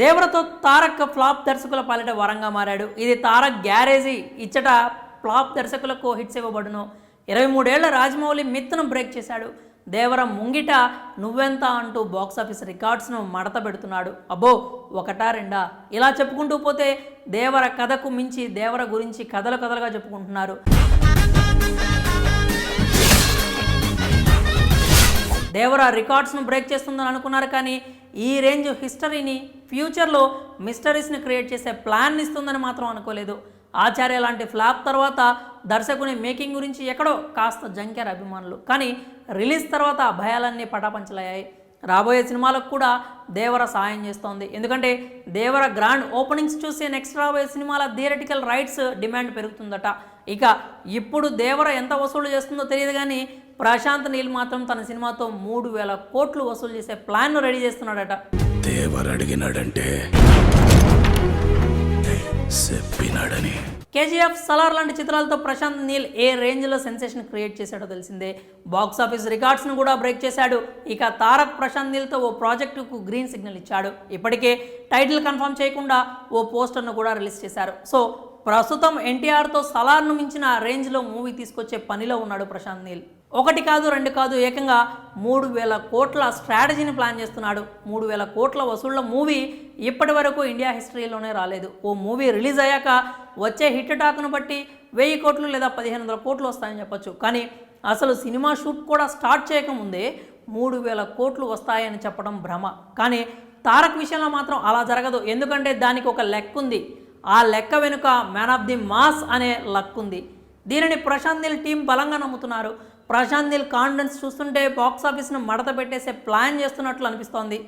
దేవరతో Tarak flop దర్శకుల పాలిట వరంగా మారాడు. ఇది తారక్ గ్యారేజీ. ఇచ్చట ఫ్లాప్ దర్శకులకు హిట్స్ ఇవ్వబడును. ఇరవై మూడేళ్ళ రాజమౌళి మిత్తును బ్రేక్ చేశాడు. దేవర ముంగిట నువ్వెంత అంటూ బాక్సాఫీస్ రికార్డ్స్ను మడత పెడుతున్నాడు. అబ్బో ఒకటా రెండా? ఇలా చెప్పుకుంటూ పోతే దేవర కథకు మించి దేవర గురించి కథలు కథలుగా చెప్పుకుంటున్నారు. దేవర రికార్డ్స్ను బ్రేక్ చేస్తుందని అనుకున్నారు కానీ ఈ రేంజ్ హిస్టరీని ఫ్యూచర్లో మిస్టరీస్ని క్రియేట్ చేసే ప్లాన్ ఇస్తుందని మాత్రం అనుకోలేదు. ఆచార్య లాంటి ఫ్లాప్ తర్వాత దర్శకుని మేకింగ్ గురించి ఎక్కడో కాస్త జంకారు అభిమానులు. కానీ రిలీజ్ తర్వాత ఆ భయాలన్నీ పటాపంచలయ్యాయి. రాబోయే సినిమాలకు కూడా దేవర సాయం చేస్తోంది. ఎందుకంటే దేవర గ్రాండ్ ఓపెనింగ్స్ చూసే నెక్స్ట్ రాబోయే సినిమాల థియరటికల్ రైట్స్ డిమాండ్ పెరుగుతుందట. ఇక ఇప్పుడు దేవర ఎంత వసూలు చేస్తుందో తెలియదు కానీ ప్రశాంత్ నీల్ మాత్రం తన సినిమాతో మూడు వేల కోట్లు వసూలు చేసే ప్లాన్ను రెడీ చేస్తున్నాడట. దేవర్ అడిగినాడంటే చెప్పినాడని. కేజీఎఫ్ సలార్ లాంటి చిత్రాలతో ప్రశాంత్ నీల్ ఏ రేంజ్లో సెన్సేషన్ క్రియేట్ చేశాడో తెలిసిందే. బాక్స్ ఆఫీస్ రికార్డ్స్ను కూడా బ్రేక్ చేశాడు. ఇక తారక్ ప్రశాంత్ నీల్తో ఓ ప్రాజెక్టుకు గ్రీన్ సిగ్నల్ ఇచ్చాడు. ఇప్పటికే టైటిల్ కన్ఫర్మ్ చేయకుండా ఓ పోస్టర్ను కూడా రిలీజ్ చేశారు. సో ప్రస్తుతం ఎన్టీఆర్తో సలార్ను మించిన రేంజ్లో మూవీ తీసుకొచ్చే పనిలో ఉన్నాడు ప్రశాంత్ నీల్. ఒకటి కాదు రెండు కాదు ఏకంగా మూడు వేల కోట్ల స్ట్రాటజీని ప్లాన్ చేస్తున్నాడు. మూడు వేల కోట్ల వసూళ్ళ మూవీ ఇప్పటి వరకు ఇండియా హిస్టరీలోనే రాలేదు. ఓ మూవీ రిలీజ్ అయ్యాక వచ్చే హిట్ టాక్ను బట్టి వెయ్యి కోట్లు లేదా పదిహేను వందల కోట్లు వస్తాయని చెప్పొచ్చు. కానీ అసలు సినిమా షూట్ కూడా స్టార్ట్ చేయకముందే మూడు వేల కోట్లు వస్తాయని చెప్పడం భ్రమ. కానీ తారక్ విషయంలో మాత్రం అలా జరగదు. ఎందుకంటే దానికి ఒక లెక్క ఉంది ఆ లెక్క వెనుక మ్యాన్ ఆఫ్ ది మాస్ అనే లక్ ఉంది. దీనిని ప్రశాంత్ నీల్ టీం బలంగా నమ్ముతున్నారు. ప్రశాంత్ నీల్ కాన్ఫిడెన్స్ చూస్తుంటే బాక్స్ ఆఫీస్ను మడత పెట్టేసే ప్లాన్ చేస్తున్నట్లు అనిపిస్తోంది.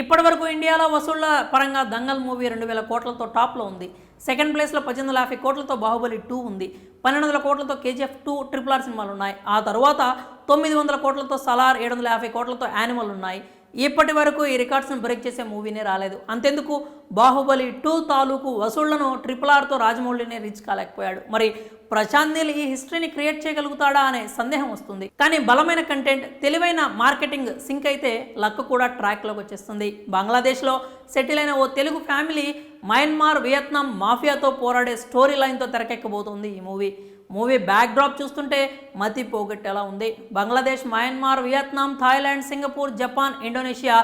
ఇప్పటివరకు ఇండియాలో వసూళ్ళ పరంగా దంగల్ మూవీ రెండు వేల కోట్లతో టాప్లో ఉంది. సెకండ్ ప్లేస్లో పద్దెనిమిది వందల యాభై కోట్లతో బాహుబలి టూ ఉంది. పన్నెండు వందల కోట్లతో కేజీఎఫ్ టూ ట్రిపుల్ ఆర్ సినిమాలు ఉన్నాయి. ఆ తర్వాత తొమ్మిది వందల కోట్లతో సలార్ ఏడు వందల యాభై కోట్లతో యానిమల్ ఉన్నాయి. ఇప్పటి వరకు ఈ రికార్డ్స్ను బ్రేక్ చేసే మూవీనే రాలేదు. అంతెందుకు? బాహుబలి టూ తాలూకు వసూళ్ళను ట్రిపుల్ ఆర్తో రాజమౌళినే రీచ్ కాలేకపోయాడు. మరి ప్రశాంత్ నీల్ ఈ హిస్టరీని క్రియేట్ చేయగలుగుతాడా అనే సందేహం వస్తుంది. కానీ బలమైన కంటెంట్ తెలివైన మార్కెటింగ్ సింక్ అయితే లక్ కూడా ట్రాక్లోకి వచ్చేస్తుంది. బంగ్లాదేశ్లో సెటిల్ అయిన ఓ తెలుగు ఫ్యామిలీ మయన్మార్ వియత్నాం మాఫియాతో పోరాడే స్టోరీ లైన్తో తెరకెక్కబోతోంది ఈ మూవీ. మూవీ బ్యాక్ డ్రాప్ చూస్తుంటే మతి పోగొట్టేలా ఉంది. Bangladesh Myanmar Vietnam Thailand Singapore Japan Indonesia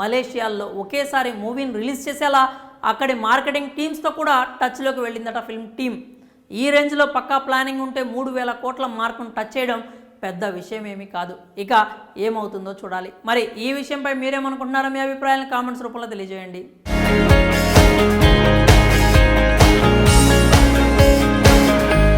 మలేషియాల్లో ఒకేసారి మూవీని రిలీజ్ చేసేలా అక్కడి మార్కెటింగ్ టీమ్స్తో కూడా టచ్లోకి వెళ్ళిందట ఫిల్మ్ టీమ్. ఈ రేంజ్లో పక్కా ప్లానింగ్ ఉంటే మూడు వేల కోట్ల మార్కును టచ్ చేయడం పెద్ద విషయం ఏమీ కాదు. ఇక ఏమవుతుందో చూడాలి. మరి ఈ విషయంపై మీరేమనుకుంటున్నారో మీ అభిప్రాయాలను కామెంట్స్ రూపంలో తెలియజేయండి.